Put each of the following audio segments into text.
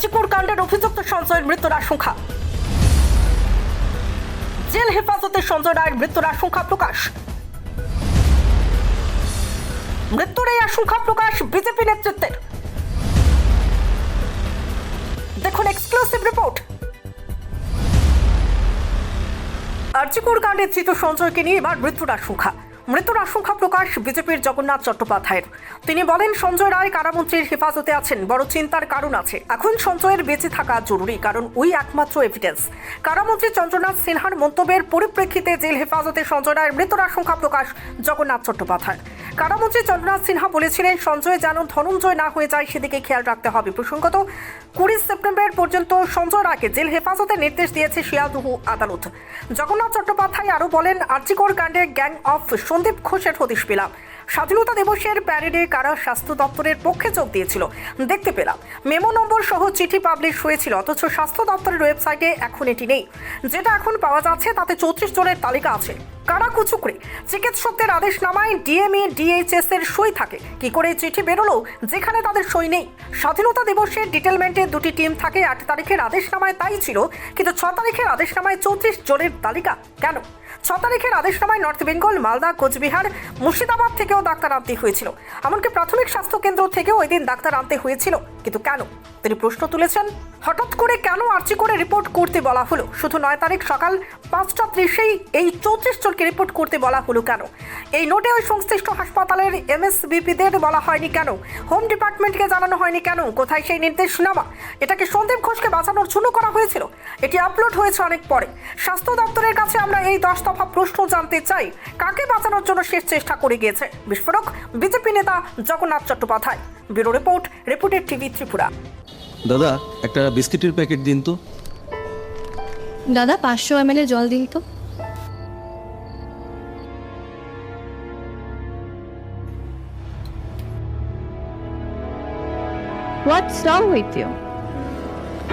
আর্জিপুর কাণ্ডের অভিযুক্ত সঞ্জয়ের মৃত্যুর আশঙ্কা। জেল হেফাজতে সঞ্জয় রায়ের মৃত্যুর আশঙ্কা প্রকাশ। মৃত্যুর এই আশঙ্কা প্রকাশ বিজেপি নেতৃত্বের। দেখুন এক্সক্লুসিভ রিপোর্ট। আর্জিকুর কাণ্ডে ধৃত সঞ্জয়কে নিয়ে এবার মৃত্যুর আশঙ্কা। মৃত্যুর আশঙ্কা প্রকাশ বিজেপির জগন্নাথ চট্টোপাধ্যায়ের। তিনি বলেন, সঞ্জয় রায় কারামন্ত্রীর হেফাজতে আছেন, বড় চিন্তার কারণ আছে। এখন সঞ্জয়ের বেঁচে থাকা জরুরি, কারণ ওই একমাত্র এভিডেন্স কারামন্ত্রী চন্দ্রনাথ সিনহার মন্তব্যের পরিপ্রেক্ষিতে জেল হেফাজতে সঞ্জয় রায়ের মৃত্যুর আশঙ্কা প্রকাশ জগন্নাথ চট্টোপাধ্যায় কারামন্ত্রী চন্দ্রনাথ সিনহা বলেছিলেন, সঞ্জয় যেন ধনঞ্জয় না হয়ে যায়, সেদিকে খেয়াল রাখতে হবে। প্রসঙ্গত, কুড়ি সেপ্টেম্বর পর্যন্ত সঞ্জয় রায়কে জেল হেফাজতে নির্দেশ দিয়েছে শিয়ালদহ আদালত। জগন্নাথ চট্টোপাধ্যায় আরও বলেন, আর্জিকর কাণ্ডে গ্যাং অফ সন্দীপ ঘোষের হদিশ পেলাম। স্বাধীনতা দিবসের প্যারেডে কারা স্বাস্থ্য দপ্তরের পক্ষে যোগ দিয়েছিল, দেখতে পেলাম। মেমো নম্বর সহ চিঠি পাবলিশ হয়েছিল, অথচ স্বাস্থ্য দপ্তরের ওয়েবসাইটে এখন এটি নেই। যেটা এখন পাওয়া যাচ্ছে, তাতে চৌত্রিশ জনের তালিকা আছে। কারা কুচুকরে চিকিৎসকদের আদেশ নামায় ডিএমএ, ডিএইচএস এর সই থাকে। কি করে চিঠি বেরোলো? যেখানে তাদের সই নেই। স্বাধীনতা দিবসের ডিটেলমেন্টে দুটি টিম থাকে, আট তারিখের আদেশ নামায় তাই ছিল, কিন্তু ছ তারিখের আদেশ নামায় চৌত্রিশ জনের তালিকা। কেন? ছ তারিখের আদেশনামায় নর্থ বেঙ্গল, মালদা, কোচবিহার, মুর্শিদাবাদ থেকেও ডাক্তার আনতে হয়েছিল। এমনকি প্রাথমিক স্বাস্থ্য কেন্দ্র থেকেও ওই দিন ডাক্তার আনতে হয়েছিল। কিন্তু কেন? তিনি প্রশ্ন তুলেছেন, হঠাৎ করে কেন আর্জি করে রিপোর্ট করতে বলা হলো? শুধু নয় তারিখ সকাল পাঁচটা ত্রিশেই এই চৌত্রিশ জনকে রিপোর্ট করতে বলা হলো কেন? এই নোটে ওই সংশ্লিষ্ট হাসপাতালের এমএসবিপিদের বলা হয়নি কেন? হোম ডিপার্টমেন্টকে জানানো হয়নি কেন? কোথায় সেই নির্দেশ নির্দেশনামা এটাকে সন্দীপ ঘোষকে বাঁচানোর জন্য করা হয়েছিল? এটি আপলোড হয়েছে অনেক পরে। স্বাস্থ্য দপ্তরের কাছে আমরা এই দশ দফা প্রশ্ন জানতে চাই কাকে বাঁচানোর জন্য শেষ চেষ্টা করে গিয়েছে? বিস্ফোরক বিজেপি নেতা জগন্নাথ চট্টোপাধ্যায়। ব্যুরো রিপোর্ট রিপোর্টের টিভি ত্রিপুরা। দাদা একটা বিস্কিটের প্যাকেট দিন তো। দাদা পাঁচশো এম জল দিন তো। হোয়াটস রং উইথ ইউ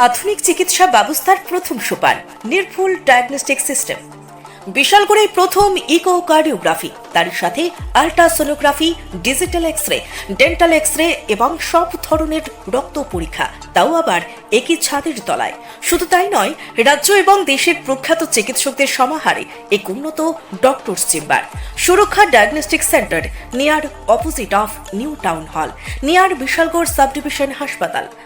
আধুনিক চিকিৎসা ব্যবস্থার প্রথম সোপান, নির্ভুল ডায়াগনস্টিক সিস্টেম বিশালগড়ে প্রথম ইকোকার্ডিওগ্রাফি তার সাথে ultrasonography digital X ray dental X ray এবং সব ধরনের রক্ত পরীক্ষা, তাও আবার একই ছাদের তলায়। শুধু তাই নয়, রাজ্য এবং দেশের প্রখ্যাত চিকিৎসকদের সমাহারে এক উন্নত doctors chamber Suraksha diagnostic centre near opposite of new town hall near Bishalgarh sub division হাসপাতাল।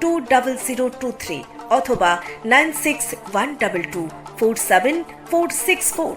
two double zero two three অথবা nine six one double two four seven four six four